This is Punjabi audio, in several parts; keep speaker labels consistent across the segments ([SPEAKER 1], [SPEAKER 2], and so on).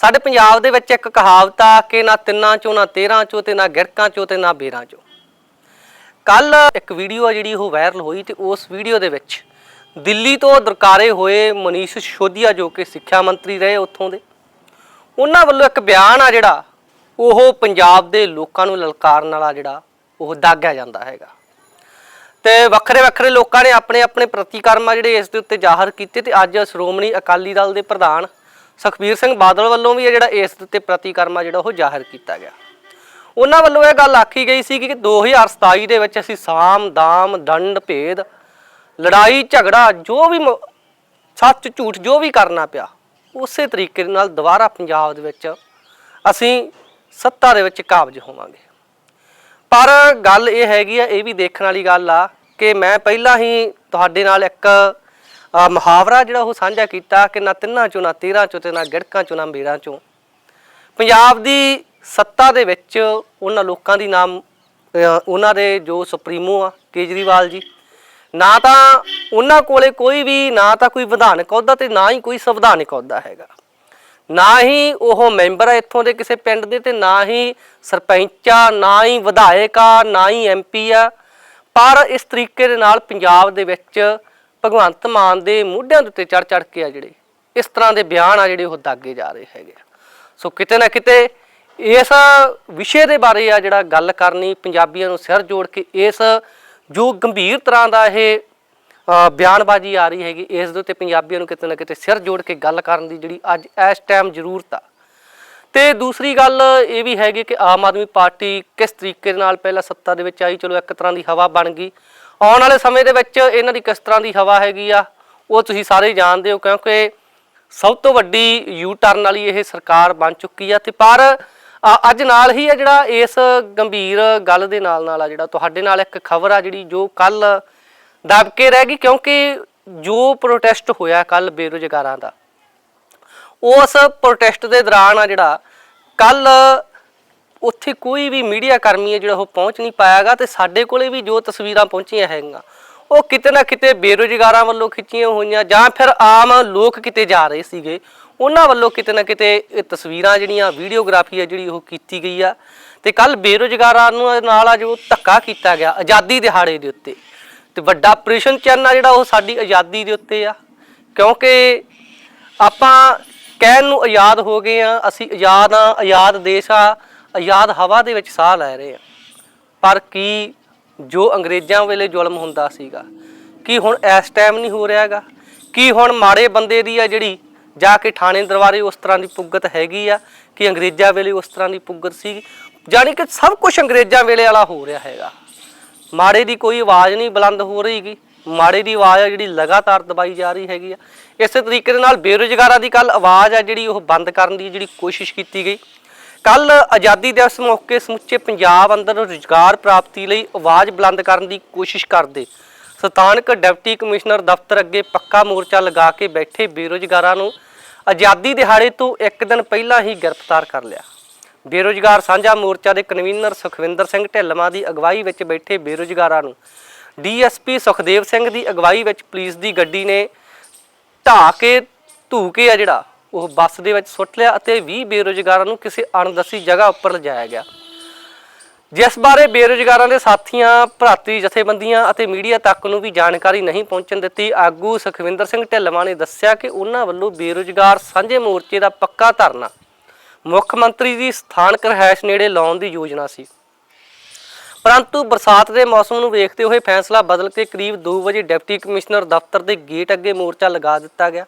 [SPEAKER 1] ਸਾਡੇ ਪੰਜਾਬ ਦੇ ਵਿੱਚ ਇੱਕ ਕਹਾਵਤ ਆ ਕਿ ਨਾ ਤਿੰਨਾਂ ਚੋਂ, ਨਾ ਤੇਰਾਂ ਚੋਂ ਤੇ ਨਾ ਗਿਰਕਾਂ ਚੋਂ ਤੇ ਨਾ ਬੇਰਾਂ ਚੋਂ। ਕੱਲ ਇੱਕ ਵੀਡੀਓ ਆ ਜਿਹੜੀ ਉਹ ਵਾਇਰਲ ਹੋਈ ਤੇ ਉਸ ਵੀਡੀਓ ਦੇ ਵਿੱਚ ਦਿੱਲੀ ਤੋਂ ਦਰਕਾਰੇ ਹੋਏ ਮਨੀਸ਼ ਸੋਧੀਆ ਜੋ ਕਿ ਸਿੱਖਿਆ ਮੰਤਰੀ ਰਹੇ ਉੱਥੋਂ ਦੇ, ਉਹਨਾਂ ਵੱਲੋਂ ਇੱਕ ਬਿਆਨ ਆ ਜਿਹੜਾ ਉਹ ਪੰਜਾਬ ਦੇ ਲੋਕਾਂ ਨੂੰ ਲਲਕਾਰਨ ਵਾਲਾ ਜਿਹੜਾ ਉਹ ਦਾਗਿਆ ਜਾਂਦਾ ਹੈਗਾ। ਤੇ ਵੱਖਰੇ ਵੱਖਰੇ ਲੋਕਾਂ ਨੇ ਆਪਣੇ ਆਪਣੇ ਪ੍ਰਤੀਕਰਮ ਆ ਜਿਹੜੇ ਇਸ ਦੇ ਉੱਤੇ ਜ਼ਾਹਰ ਕੀਤੇ ਤੇ ਅੱਜ ਸ਼੍ਰੋਮਣੀ ਅਕਾਲੀ ਦਲ ਦੇ ਪ੍ਰਧਾਨ ਸੁਖਬੀਰ ਸਿੰਘ ਬਾਦਲ ਵੱਲੋਂ ਵੀ ਇਹ ਜਿਹੜਾ ਇਸ ਦੇ ਉੱਤੇ ਪ੍ਰਤੀਕਰਮ ਜਿਹੜਾ ਉਹ ਜ਼ਾਹਰ ਕੀਤਾ ਗਿਆ। ਉਹਨਾਂ ਵੱਲੋਂ ਇਹ ਗੱਲ ਆਖੀ ਗਈ ਸੀ ਕਿ 2027 ਦੇ ਵਿੱਚ ਅਸੀਂ ਸਾਮ, ਦਾਮ, ਦੰਡ, ਭੇਦ, ਲੜਾਈ, ਝਗੜਾ, ਜੋ ਵੀ ਮ- ਸੱਚ, ਝੂਠ, ਜੋ ਵੀ ਕਰਨਾ ਪਿਆ, ਉਸੇ ਤਰੀਕੇ ਦੇ ਨਾਲ ਦੁਬਾਰਾ ਪੰਜਾਬ ਦੇ ਵਿੱਚ ਅਸੀਂ ਸੱਤਾ ਦੇ ਵਿੱਚ ਕਾਬਜ ਹੋਵਾਂਗੇ। ਪਰ ਗੱਲ ਇਹ ਹੈਗੀ ਆ, ਇਹ ਵੀ ਦੇਖਣ ਵਾਲੀ ਗੱਲ ਆ ਕਿ ਮੈਂ ਪਹਿਲਾਂ ਹੀ ਤੁਹਾਡੇ ਨਾਲ ਇੱਕ ਅ, ਮੁਹਾਵਰਾ ਜਿਹੜਾ ਉਹ ਸਾਂਝਾ ਕੀਤਾ ਕਿ ਨਾ ਤਿੰਨਾਂ ਚੋਂ ਨਾ ਤੇਰਾਂ ਚੋਂ ਤੇ ਨਾ ਗਿੜਕਾਂ ਚੋਂ ਨਾ ਮੇਰਾਂ ਚੋਂ। ਪੰਜਾਬ ਦੀ ਸੱਤਾ ਦੇ ਵਿੱਚ ਉਹਨਾਂ ਲੋਕਾਂ ਦੀ ਨਾਮ ਅ, ਉਹਨਾਂ ਦੇ ਜੋ ਸੁਪਰੀਮੋ ਆ ਕੇਜਰੀਵਾਲ ਜੀ ਨਾ ਤਾਂ ਉਹਨਾਂ ਕੋਲੇ ਕੋਈ ਵੀ ਨਾ ਤਾਂ ਕੋਈ ਵਿਧਾਨਕ ਅਹੁਦਾ ਤੇ ਨਾ ਹੀ ਕੋਈ ਸੰਵਿਧਾਨਕ ਅਹੁਦਾ ਹੈਗਾ। ਨਾ ਹੀ ਉਹ ਮੈਂਬਰ ਆ ਇੱਥੋਂ ਦੇ ਕਿਸੇ ਪਿੰਡ ਦੇ ਤੇ ਨਾ ਹੀ ਸਰਪੰਚ ਆ ਨਾ ਹੀ ਵਿਧਾਇਕ ਆ ਨਾ ਹੀ ਐਮਪੀ ਆ। ਪਰ ਇਸ ਤਰੀਕੇ ਦੇ ਨਾਲ ਪੰਜਾਬ ਦੇ ਵਿੱਚ ਭਗਵੰਤ ਮਾਨ ਦੇ ਮੋਢਿਆਂ ਦੇ ਉੱਤੇ ਚੜ ਚੜ ਕੇ ਆ ਜਿਹੜੇ, ਇਸ ਤਰ੍ਹਾਂ ਦੇ ਬਿਆਨ ਆ ਜਿਹੜੇ ਉਹ ਦਾਗੇ ਜਾ ਰਹੇ ਹੈਗੇ ਆ। ਸੋ ਕਿਤੇ ਨਾ ਕਿਤੇ ਇਸ ਵਿਸ਼ੇ ਦੇ ਬਾਰੇ ਆ ਜਿਹੜਾ ਗੱਲ ਕਰਨੀ ਪੰਜਾਬੀਆਂ ਨੂੰ ਸਿਰ ਜੋੜ ਕੇ ਇਸ ਜੋ ਗੰਭੀਰ ਤਰ੍ਹਾਂ ਦਾ ਇਹ ਬਿਆਨਬਾਜ਼ੀ ਆ ਰਹੀ ਹੈਗੀ, ਇਸ ਦੇ ਉੱਤੇ ਪੰਜਾਬੀਆਂ ਨੂੰ ਕਿਤੇ ਨਾ ਕਿਤੇ ਸਿਰ ਜੋੜ ਕੇ ਗੱਲ ਕਰਨ ਦੀ ਜਿਹੜੀ ਅੱਜ ਇਸ ਟਾਈਮ ਜ਼ਰੂਰਤ ਆ ਤੇ ਦੂਸਰੀ ਗੱਲ ਇਹ ਵੀ ਹੈਗੀ ਕਿ ਆਮ ਆਦਮੀ ਪਾਰਟੀ ਕਿਸ ਤਰੀਕੇ ਦੇ ਨਾਲ ਪਹਿਲਾਂ ਸੱਤਾ ਦੇ ਵਿੱਚ ਆਈ, ਚਲੋ ਇੱਕ ਤਰ੍ਹਾਂ ਦੀ ਹਵਾ ਬਣ ਗਈ ਆਉਣ ਵਾਲੇ ਸਮੇਂ ਦੇ ਵਿੱਚ ਇਹਨਾਂ ਦੀ ਕਿਸ ਤਰ੍ਹਾਂ ਦੀ ਹਵਾ ਹੈਗੀ ਆ, ਉਹ ਤੁਸੀਂ ਸਾਰੇ ਜਾਣਦੇ ਹੋ ਕਿਉਂਕਿ ਸਭ ਤੋਂ ਵੱਡੀ ਯੂ ਟਰਨ ਵਾਲੀ ਇਹ ਸਰਕਾਰ ਬਣ ਚੁੱਕੀ ਆ ਤੇ ਪਰ ਅੱਜ ਨਾਲ ਹੀ ਆ ਜਿਹੜਾ ਇਸ ਗੰਭੀਰ ਗੱਲ ਦੇ ਨਾਲ ਨਾਲ ਆ ਜਿਹੜਾ ਤੁਹਾਡੇ ਨਾਲ ਇੱਕ ਖਬਰ ਆ ਜਿਹੜੀ ਜੋ ਕੱਲ ਦਬ ਕੇ ਰਹਿ ਗਈ ਕਿਉਂਕਿ ਜੋ ਪ੍ਰੋਟੈਸਟ ਹੋਇਆ ਕੱਲ ਬੇਰੁਜ਼ਗਾਰਾਂ ਦਾ, ਉਸ ਪ੍ਰੋਟੈਸਟ ਦੇ ਦੌਰਾਨ ਆ ਜਿਹੜਾ ਕੱਲ ਉੱਥੇ ਕੋਈ ਵੀ ਮੀਡੀਆ ਕਰਮੀ ਹੈ ਜਿਹੜਾ ਉਹ ਪਹੁੰਚ ਨਹੀਂ ਪਾਇਆਗਾ ਤੇ ਸਾਡੇ ਕੋਲੇ ਵੀ ਜੋ ਤਸਵੀਰਾਂ ਪਹੁੰਚੀਆਂ ਹੈਗੀਆਂ, ਉਹ ਕਿਤੇ ਨਾ ਕਿਤੇ ਬੇਰੁਜ਼ਗਾਰਾਂ ਵੱਲੋਂ ਖਿੱਚੀਆਂ ਹੋਈਆਂ ਜਾਂ ਫਿਰ ਆਮ ਲੋਕ ਕਿਤੇ ਜਾ ਰਹੇ ਸੀਗੇ, ਉਹਨਾਂ ਵੱਲੋਂ ਕਿਤੇ ਨਾ ਕਿਤੇ ਇਹ ਤਸਵੀਰਾਂ ਜਿਹੜੀਆਂ, ਵੀਡੀਓਗ੍ਰਾਫੀ ਆ ਜਿਹੜੀ ਉਹ ਕੀਤੀ ਗਈ ਆ। ਤੇ ਕੱਲ ਬੇਰੁਜ਼ਗਾਰਾਂ ਨੂੰ ਨਾਲ ਆ ਜੋ ਧੱਕਾ ਕੀਤਾ ਗਿਆ ਆਜ਼ਾਦੀ ਦਿਹਾੜੇ ਦੇ ਉੱਤੇ। ਤੇ ਵੱਡਾ ਆਪਰੇਸ਼ਨ ਚੰਨ ਆ ਜਿਹੜਾ ਉਹ ਸਾਡੀ ਆਜ਼ਾਦੀ ਦੇ ਉੱਤੇ ਆ। ਕਿਉਂਕਿ ਆਪਾਂ ਕਹਿਣ ਨੂੰ ਆਜ਼ਾਦ ਹੋ ਗਏ ਆ, ਅਸੀਂ ਆਜ਼ਾਦ ਆ, ਆਜ਼ਾਦ ਦੇਸ਼ ਆ ਆਜ਼ਾਦ ਹਵਾ ਦੇ ਵਿੱਚ ਸਾਹ ਲੈ ਰਹੇ ਆ। ਪਰ ਕੀ ਜੋ ਅੰਗਰੇਜ਼ਾਂ ਵੇਲੇ ਜ਼ੁਲਮ ਹੁੰਦਾ ਸੀਗਾ, ਕੀ ਹੁਣ ਇਸ ਟਾਈਮ ਨਹੀਂ ਹੋ ਰਿਹਾਗਾ? ਕੀ ਹੁਣ ਮਾੜੇ ਬੰਦੇ ਦੀ ਆ ਜਿਹੜੀ ਜਾ ਕੇ ਥਾਣੇ ਦਰਬਾਰੇ ਉਸ ਤਰ੍ਹਾਂ ਦੀ ਪੁੱਗਤ ਹੈਗੀ ਆ, ਕਿ ਅੰਗਰੇਜ਼ਾਂ ਵੇਲੇ ਉਸ ਤਰ੍ਹਾਂ ਦੀ ਪੁੱਗਤ ਸੀ? ਜਾਣੀ ਕਿ ਸਭ ਕੁਝ ਅੰਗਰੇਜ਼ਾਂ ਵੇਲੇ ਵਾਲਾ ਹੋ ਰਿਹਾ ਹੈਗਾ। ਮਾੜੇ ਦੀ ਕੋਈ ਆਵਾਜ਼ ਨਹੀਂ ਬੁਲੰਦ ਹੋ ਰਹੀਗੀ। ਮਾੜੇ ਦੀ ਆਵਾਜ਼ ਆ ਜਿਹੜੀ ਲਗਾਤਾਰ ਦਬਾਈ ਜਾ ਰਹੀ ਹੈਗੀ ਆ। ਇਸੇ ਤਰੀਕੇ ਦੇ ਨਾਲ ਬੇਰੁਜ਼ਗਾਰਾਂ ਦੀ ਕੱਲ ਆਵਾਜ਼ ਆ ਜਿਹੜੀ ਉਹ ਬੰਦ ਕਰਨ ਦੀ ਜਿਹੜੀ ਕੋਸ਼ਿਸ਼ ਕੀਤੀ ਗਈ। ਕੱਲ ਆਜ਼ਾਦੀ ਦਿਵਸ ਮੌਕੇ ਸਮੁੱਚੇ ਪੰਜਾਬ ਅੰਦਰ ਰੁਜ਼ਗਾਰ ਪ੍ਰਾਪਤੀ ਲਈ ਆਵਾਜ਼ ਬੁਲੰਦ ਕਰਨ ਦੀ ਕੋਸ਼ਿਸ਼ ਕਰਦੇ ਸਥਾਨਕ ਡਿਪਟੀ ਕਮਿਸ਼ਨਰ ਦਫ਼ਤਰ ਅੱਗੇ ਪੱਕਾ ਮੋਰਚਾ ਲਗਾ ਕੇ ਬੈਠੇ ਬੇਰੁਜ਼ਗਾਰਾਂ ਨੂੰ ਆਜ਼ਾਦੀ ਦਿਹਾੜੇ ਤੋਂ ਇੱਕ ਦਿਨ ਪਹਿਲਾਂ ਹੀ ਗ੍ਰਿਫਤਾਰ ਕਰ ਲਿਆ। ਬੇਰੁਜ਼ਗਾਰ ਸਾਂਝਾ ਮੋਰਚਾ ਦੇ ਕਨਵੀਨਰ ਸੁਖਵਿੰਦਰ ਸਿੰਘ ਢਿੱਲਵਾਂ ਦੀ ਅਗਵਾਈ ਵਿੱਚ ਬੈਠੇ ਬੇਰੁਜ਼ਗਾਰਾਂ ਨੂੰ ਡੀਐਸਪੀ ਸੁਖਦੇਵ ਸਿੰਘ ਦੀ ਅਗਵਾਈ ਵਿੱਚ ਪੁਲਿਸ ਦੀ ਗੱਡੀ ਨੇ ਢਾਹ ਕੇ ਧੂ ਕੇ ਆ ਜਿਹੜਾ ਉਹ ਬੱਸ ਦੇ ਵਿੱਚ ਸੁੱਟ ਲਿਆ ਅਤੇ 20 ਬੇਰੁਜ਼ਗਾਰਾਂ ਨੂੰ ਕਿਸੇ ਅਣਦਸੀ ਜਗ੍ਹਾ ਉੱਪਰ ਲਿਜਾਇਆ ਗਿਆ। ਜਿਸ ਬਾਰੇ ਬੇਰੁਜ਼ਗਾਰਾਂ ਦੇ ਸਾਥੀਆਂ, ਭਰਾਤੀ ਜਥੇਬੰਦੀਆਂ ਅਤੇ ਮੀਡੀਆ ਤੱਕ ਨੂੰ ਵੀ ਜਾਣਕਾਰੀ ਨਹੀਂ ਪਹੁੰਚਣ ਦਿੱਤੀ, ਆਗੂ ਸੁਖਵਿੰਦਰ ਸਿੰਘ ਢਿੱਲਵਾਂ ਨੇ ਦੱਸਿਆ ਕਿ ਉਹਨਾਂ ਵੱਲੋਂ ਬੇਰੁਜ਼ਗਾਰ ਸਾਂਝੇ ਮੋਰਚੇ ਦਾ ਪੱਕਾ ਧਰਨਾ ਮੁੱਖ ਮੰਤਰੀ ਦੀ ਸਥਾਨਕ ਰਿਹਾਇਸ਼ ਨੇੜੇ ਲਾਉਣ ਦੀ ਯੋਜਨਾ ਸੀ। ਪਰੰਤੂ ਬਰਸਾਤ ਦੇ ਮੌਸਮ ਨੂੰ ਵੇਖਦੇ ਹੋਏ ਫੈਸਲਾ ਬਦਲ ਕੇ ਕਰੀਬ 2 ਵਜੇ ਡਿਪਟੀ ਕਮਿਸ਼ਨਰ ਦਫ਼ਤਰ ਦੇ ਗੇਟ ਅੱਗੇ ਮੋਰਚਾ ਲਗਾ ਦਿੱਤਾ ਗਿਆ।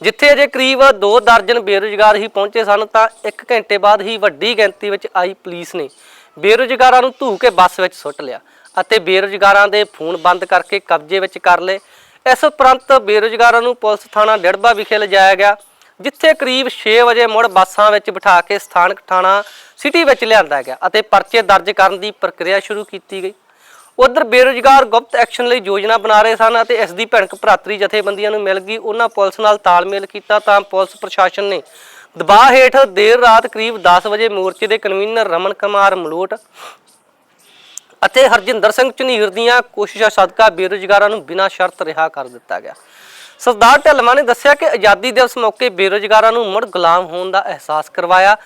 [SPEAKER 1] ਜਿੱਥੇ ਅਜੇ ਕਰੀਬ 2 ਦਰਜਨ ਬੇਰੁਜ਼ਗਾਰ ਹੀ ਪਹੁੰਚੇ ਸਨ, ਤਾਂ 1 ਘੰਟੇ ਬਾਅਦ ਹੀ ਵੱਡੀ ਗਿਣਤੀ ਵਿੱਚ ਆਈ ਪੁਲਿਸ ਨੇ ਬੇਰੁਜ਼ਗਾਰਾਂ ਨੂੰ ਧੂ ਕੇ ਬੱਸ ਵਿੱਚ ਸੁੱਟ ਲਿਆ ਅਤੇ ਬੇਰੁਜ਼ਗਾਰਾਂ ਦੇ ਫੋਨ ਬੰਦ ਕਰਕੇ ਕਬਜ਼ੇ ਵਿੱਚ ਕਰ ਲਏ। ਇਸ ਉਪਰੰਤ ਬੇਰੁਜ਼ਗਾਰਾਂ ਨੂੰ ਪੁਲਿਸ ਥਾਣਾ ਡਿੜਬਾ ਵਿਖੇ ਲਿਜਾਇਆ ਗਿਆ, ਜਿੱਥੇ ਕਰੀਬ 6 ਵਜੇ ਮੁੜ ਬੱਸਾਂ ਵਿੱਚ ਬਿਠਾ ਕੇ ਸਥਾਨਕ ਥਾਣਾ ਸਿਟੀ ਵਿੱਚ ਲਿਆਂਦਾ ਗਿਆ ਅਤੇ ਪਰਚੇ ਦਰਜ ਕਰਨ ਦੀ ਪ੍ਰਕਿਰਿਆ ਸ਼ੁਰੂ ਕੀਤੀ ਗਈ। ਉਧਰ ਬੇਰੁਜ਼ਗਾਰ ਗੁਪਤ ਐਕਸ਼ਨ ਲਈ ਯੋਜਨਾ ਬਣਾ ਰਹੇ ਸਨ ਅਤੇ ਇਸ ਦੀ ਭਿਣਕ ਭਰਾਤਰੀ ਜਥੇਬੰਦੀਆਂ ਨੂੰ ਮਿਲ ਗਈ। ਉਹਨਾਂ ਪੁਲਿਸ ਨਾਲ ਤਾਲਮੇਲ ਕੀਤਾ ਤਾਂ ਪੁਲਿਸ ਪ੍ਰਸ਼ਾਸਨ ਨੇ ਦਬਾਅ ਹੇਠ ਦੇਰ ਰਾਤ ਕਰੀਬ 10 ਵਜੇ ਮੋਰਚੇ ਦੇ ਕਨਵੀਨਰ ਰਮਨ ਕੁਮਾਰ ਮਲੋਟ ਅਤੇ ਹਰਜਿੰਦਰ ਸਿੰਘ ਝਨੀਰ ਦੀਆਂ ਕੋਸ਼ਿਸ਼ਾਂ ਸਦਕਾ ਬੇਰੁਜ਼ਗਾਰਾਂ ਨੂੰ ਬਿਨਾਂ ਸ਼ਰਤ ਰਿਹਾ ਕਰ ਦਿੱਤਾ ਗਿਆ। ਸਰਦਾਰ ਢਿੱਲਵਾਂ ਨੇ ਦੱਸਿਆ ਕਿ ਆਜ਼ਾਦੀ ਦਿਵਸ ਮੌਕੇ ਬੇਰੁਜ਼ਗਾਰਾਂ ਨੂੰ ਮੁੜ ਗੁਲਾਮ ਹੋਣ ਦਾ ਅਹਿਸਾਸ ਕਰਵਾਇਆ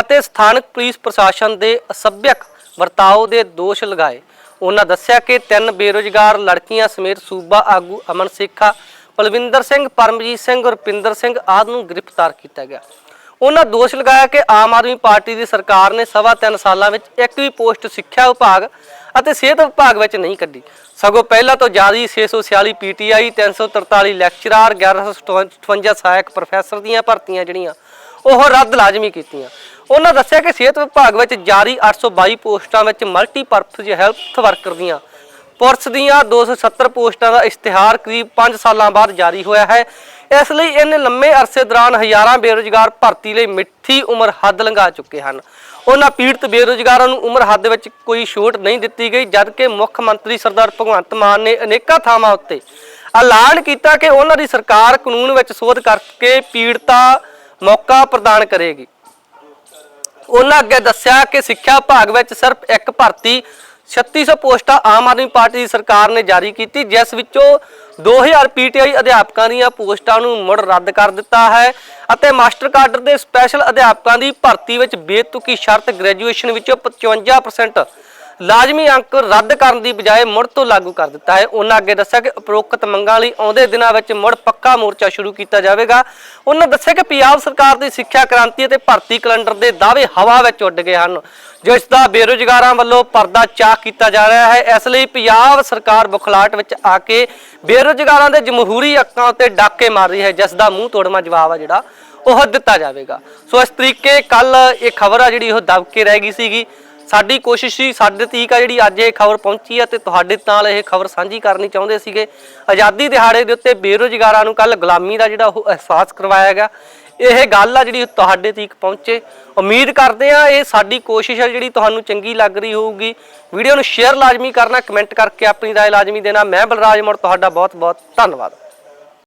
[SPEAKER 1] ਅਤੇ ਸਥਾਨਕ ਪੁਲਿਸ ਪ੍ਰਸ਼ਾਸਨ ਦੇ ਅਸਭਿਅਕ ਵਰਤਾਓ ਦੇ ਦੋਸ਼ ਲਗਾਏ। ਉਹਨਾਂ ਦੱਸਿਆ ਕਿ ਤਿੰਨ ਬੇਰੁਜ਼ਗਾਰ ਲੜਕੀਆਂ ਸਮੇਤ ਸੂਬਾ ਆਗੂ ਅਮਨ ਸੇਖਾ, ਬਲਵਿੰਦਰ ਸਿੰਘ, ਪਰਮਜੀਤ ਸਿੰਘ, ਰੁਪਿੰਦਰ ਸਿੰਘ ਆਦਿ ਨੂੰ ਗ੍ਰਿਫਤਾਰ ਕੀਤਾ ਗਿਆ। ਉਹਨਾਂ ਦੋਸ਼ ਲਗਾਇਆ ਕਿ ਆਮ ਆਦਮੀ ਪਾਰਟੀ ਦੀ ਸਰਕਾਰ ਨੇ ਸਵਾ ਤਿੰਨ ਸਾਲਾਂ ਵਿੱਚ ਇੱਕ ਵੀ ਪੋਸਟ ਸਿੱਖਿਆ ਵਿਭਾਗ ਅਤੇ ਸਿਹਤ ਵਿਭਾਗ ਵਿੱਚ ਨਹੀਂ ਕੱਢੀ। ਸਗੋਂ ਪਹਿਲਾਂ ਤੋਂ ਜਾਰੀ 646 ਪੀਟੀਆਈ 343 ਲੈਕਚਰਾਰ 1158 ਸਹਾਇਕ ਪ੍ਰੋਫੈਸਰ ਦੀਆਂ ਭਰਤੀਆਂ ਜਿਹੜੀਆਂ, ਉਹ ਰੱਦ ਲਾਜ਼ਮੀ ਕੀਤੀਆਂ। ਉਹਨਾਂ ਦੱਸਿਆ ਕਿ ਸਿਹਤ ਵਿਭਾਗ ਵਿੱਚ ਜਾਰੀ 822 ਪੋਸਟਾਂ ਵਿੱਚ ਮਲਟੀਪਰਪਸ ਹੈਲਥ ਵਰਕਰ ਦੀਆਂ। ਪੁਲਿਸ ਦੀਆਂ 270 ਪੋਸਟਾਂ ਦਾ ਇਸ਼ਤਿਹਾਰ ਕਰੀਬ 5 ਸਾਲਾਂ ਬਾਅਦ ਜਾਰੀ ਹੋਇਆ ਹੈ। ਇਸ ਲਈ ਇਹਨੇ ਲੰਮੇ ਅਰਸੇ ਦੌਰਾਨ ਹਜ਼ਾਰਾਂ ਬੇਰੁਜ਼ਗਾਰ ਭਰਤੀ ਲਈ ਮਿੱਠੀ ਉਮਰ ਹੱਦ ਲੰਘਾ ਚੁੱਕੇ ਹਨ। ਉਹਨਾਂ ਪੀੜਤ ਬੇਰੁਜ਼ਗਾਰਾਂ ਨੂੰ ਉਮਰ ਹੱਦ ਵਿੱਚ ਕੋਈ ਛੋਟ ਨਹੀਂ ਦਿੱਤੀ ਗਈ, ਜਦਕਿ ਮੁੱਖ ਮੰਤਰੀ ਸਰਦਾਰ ਭਗਵੰਤ ਮਾਨ ਨੇ ਅਨੇਕਾਂ ਥਾਵਾਂ ਉੱਤੇ ਐਲਾਨ ਕੀਤਾ ਕਿ ਉਹਨਾਂ ਦੀ ਸਰਕਾਰ ਕਾਨੂੰਨ ਵਿੱਚ ਸੋਧ ਕਰਕੇ ਪੀੜਤਾ ਮੌਕਾ ਪ੍ਰਦਾਨ ਕਰੇਗੀ। ਉਹਨਾਂ ਅੱਗੇ ਦੱਸਿਆ ਕਿ ਸਿੱਖਿਆ ਵਿਭਾਗ ਵਿੱਚ ਸਿਰਫ ਇੱਕ ਭਰਤੀ 3600 ਪੋਸਟਾਂ ਆਮ ਆਦਮੀ ਪਾਰਟੀ ਦੀ ਸਰਕਾਰ ਨੇ ਜਾਰੀ ਕੀਤੀ, ਜਿਸ ਵਿੱਚੋਂ 2000 ਪੀਟੀਆਈ ਅਧਿਆਪਕਾਂ ਦੀਆਂ ਪੋਸਟਾਂ ਨੂੰ ਮੁੜ ਰੱਦ ਕਰ ਦਿੱਤਾ ਹੈ ਅਤੇ ਮਾਸਟਰ ਕਾਡਰ ਦੇ ਸਪੈਸ਼ਲ ਅਧਿਆਪਕਾਂ ਦੀ ਭਰਤੀ ਵਿੱਚ ਬੇਤੁਕੀ ਸ਼ਰਤ ਗ੍ਰੈਜੂਏਸ਼ਨ ਵਿੱਚੋਂ 55% ਲਾਜ਼ਮੀ ਅੰਕ ਰੱਦ ਕਰਨ ਦੀ ਬਜਾਏ ਮੁੜ ਤੋਂ ਲਾਗੂ ਕਰ ਦਿੱਤਾ ਹੈ। ਉਹਨਾਂ ਅੱਗੇ ਦੱਸਿਆ ਕਿ ਉਪਰੋਕਤ ਮੰਗਾਂ ਲਈ ਆਉਂਦੇ ਦਿਨਾਂ ਵਿੱਚ ਮੁੜ ਪੱਕਾ ਮੋਰਚਾ ਸ਼ੁਰੂ ਕੀਤਾ ਜਾਵੇਗਾ। ਉਹਨਾਂ ਦੱਸਿਆ ਕਿ ਪੰਜਾਬ ਸਰਕਾਰ ਦੀ ਸਿੱਖਿਆ ਕ੍ਰਾਂਤੀ ਅਤੇ ਭਰਤੀ ਕੈਲੰਡਰ ਦੇ ਦਾਅਵੇ ਹਵਾ ਵਿੱਚ ਉੱਡ ਗਏ ਹਨ, ਜਿਸ ਦਾ ਬੇਰੁਜ਼ਗਾਰਾਂ ਵੱਲੋਂ ਪਰਦਾ ਚਾਕ ਕੀਤਾ ਜਾ ਰਿਹਾ ਹੈ। ਇਸ ਲਈ ਪੰਜਾਬ ਸਰਕਾਰ ਬੁਖਲਾਟ ਵਿੱਚ ਆ ਕੇ ਬੇਰੁਜ਼ਗਾਰਾਂ ਦੇ ਜਮਹੂਰੀ ਹੱਕਾਂ ਉੱਤੇ ਡਾਕੇ ਮਾਰ ਰਹੀ ਹੈ, ਜਿਸ ਦਾ ਮੂੰਹ ਤੋੜਮਾ ਜਵਾਬ ਆ ਜਿਹੜਾ ਉਹ ਦਿੱਤਾ ਜਾਵੇਗਾ। ਸੋ ਇਸ ਤਰੀਕੇ ਕੱਲ ਇਹ ਖਬਰ ਆ ਜਿਹੜੀ ਉਹ ਦਬ ਕੇ ਰਹਿ ਗਈ ਸੀਗੀ। ਸਾਡੀ ਕੋਸ਼ਿਸ਼ ਸੀ, ਸਾਡੇ ਤੀਕ ਆ ਜਿਹੜੀ ਅੱਜ ਇਹ ਖਬਰ ਪਹੁੰਚੀ ਆ ਤੇ ਤੁਹਾਡੇ ਨਾਲ ਇਹ ਖਬਰ ਸਾਂਝੀ ਕਰਨੀ ਚਾਹੁੰਦੇ ਸੀਗੇ। ਆਜ਼ਾਦੀ ਦਿਹਾੜੇ ਦੇ ਉੱਤੇ ਬੇਰੁਜ਼ਗਾਰਾਂ ਨੂੰ ਕੱਲ ਗੁਲਾਮੀ ਦਾ ਜਿਹੜਾ ਉਹ ਅਹਿਸਾਸ ਕਰਵਾਇਆ ਗਿਆ। ਇਹ ਗੱਲ ਆ ਜਿਹੜੀ ਤੁਹਾਡੇ ਤੀਕ ਪਹੁੰਚੇ। ਉਮੀਦ ਕਰਦੇ ਆ ਇਹ ਸਾਡੀ ਕੋਸ਼ਿਸ਼ ਆ ਜਿਹੜੀ ਤੁਹਾਨੂੰ ਚੰਗੀ ਲੱਗ ਰਹੀ ਹੋਊਗੀ। ਵੀਡੀਓ ਨੂੰ ਸ਼ੇਅਰ ਲਾਜ਼ਮੀ ਕਰਨਾ, ਕਮੈਂਟ ਕਰਕੇ ਆਪਣੀ ਰਾਏ ਲਾਜ਼ਮੀ ਦੇਣਾ। ਮੈਂ ਬਲਰਾਜ ਮੋੜ, ਤੁਹਾਡਾ ਬਹੁਤ ਬਹੁਤ ਧੰਨਵਾਦ।